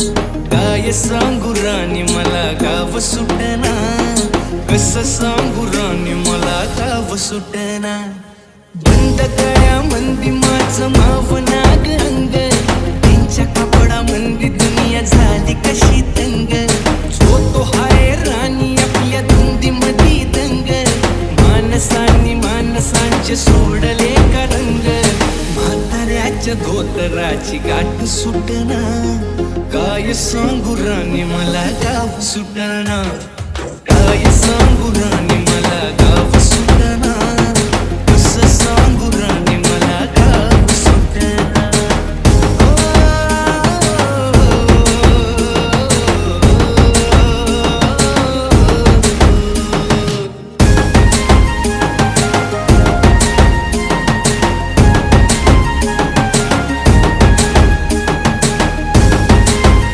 काय सांगू राणी मला गाव सुटना. कस सांगू राणी मला गाव सुटना. बंद कळ्या मंदी माझं माव नाग अंग त्यांच्या कपडा मंदी दुनिया झाली कशी तंग जो तो हाय राणी आपल्या धुंदी मधी दंग. माणसांनी माणसांचे सोडले का रंग? म्हाताऱ्याच्या धोतराची गाठ सुटना. काय सांगू राणी मला गाव सुटणार